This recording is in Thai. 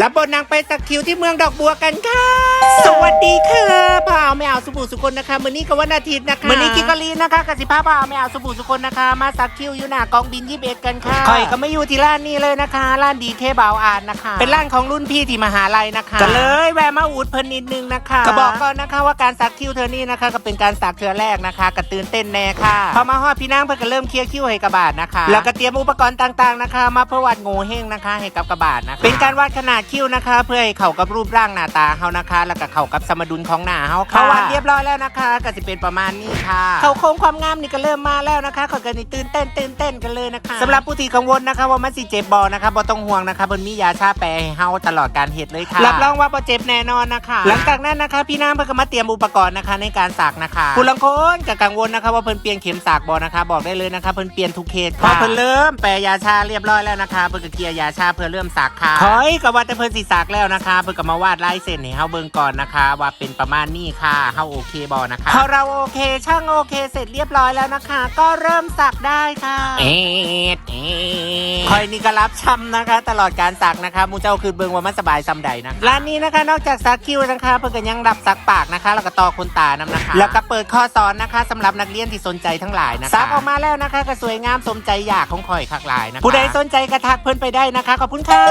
รับบทนางไปสักคิวที่เมืองดอกบัวกันค่ะ วัสดีค่ะพ่อเอาไม่เอาสบู่สุคนนะคะมื้อนี้ก็วันอาทิตย์นะคะมื้อนี้กิกกะลีนะคะกสิภาพ่อเอาไม่เอาสบู่สุคนนะคะ มาสักคิวอยู่หน้ากองบินยี่สิบเอ็ดกันค่ะคอยก็ไม่อยู่ที่ร้านนี้เลยนะคะร้านดีเคบาวอ่านนะคะ เป็นร้านของรุ่นพี่ที่มหาลัยนะคะก็เลยแวะมาอุดเพิ่นนิดนึงนะคะก็บอกก่อนนะคะว่าการสักคิวเธอนี่นะคะ ก็เป็นการสักเธอแรกนะคะก็ตื่นเต้นแน่ค่ะพอมาฮอดพี่นางเพิ่นก็เริ่มเคลียร์คิวให้กระบาดนะคะ แล้วก็เตรียมอุปกรณ์ต่างๆนะคะ มาเพื่อวาดโง่เฮงนะคะ ให้กับกระบาดนะคะเป็นการวาดขนาดคิ้วนะคะ เพื่อให้เข้ากับรูปร่างหน้าตาเฮานะคะ แล้วก็เข้ากับสมดุลของหน้าเฮาค่ะเขาวาดเรียบร้อยแล้วนะคะก็จะเป็นประมาณนี้ค่ะเขาโค้งความงามนี่ก็เริ่มมาแล้วนะคะขอยกันนี่ตื่นเต้นตื่นเต้นกันเลยนะคะสำหรับผู้ที่กังวลนะคะว่ามันสิเจ็บบอนะคะบ่ต้องห่วงนะคะเพิ่นมียาชาแปรให้เฮาตลอดการเฮ็ดเลยค่ะรับรองว่าบ่เจ็บแน่นอนนะคะ หลังจากนั้นนะคะพี่น้ำเพิ่นก็มาเตรียมอุปกรณ์นะคะในการสักนะคะผู้ลังคนก็กังวลนะคะว่าเพิ่นเปลี่ยนเข็มสักบอนะคะบอกได้เลยนะคะเพิ่นเปลี่ยนทุกเคสค่ะพอเพิ่นเริ่มแปรยาชาเรียบร้อยแล้วนะคะเพิ่นก็เคลียร์ยาชาเพื่อเริ่มสักค่ะคอยก็ว่าแต่เพิ่นสิสักแล้วนะคะ เพิ่นก็มาวาดลายเส้นให้เฮาเบิ่งก่อนนะคะว่าเป็นประมาณนี้ค่ะเฮาโอเคบอนะคะพอเราโอเคช่างโอเค เสร็จเรียบร้อยแล้วนะคะ ก็เริ่มสักได้ค่ะ เอ็ดเอ็ดคอยนี่ก็รับช้ำนะคะ ตลอดการสักนะคะหมูเจ้าคือเบิงว่ามันสบายซ้ำใดนะร้านนี้นะคะนอกจากสักคิ้วนะคะเพิ่นก็ยังรับสักปากนะคะ แล้วก็ต่อขนตานำนะคะ แล้วก็เปิดข้อสอนนะคะสำหรับนักเรียนที่สนใจทั้งหลายนะคะสักออกมาแล้วนะคะก็สวยงามสมใจอยากของคอยคักหลายนะคะผู้ใดสนใจกระทักเพิ่นไปได้นะคะขอบคุณค่ะ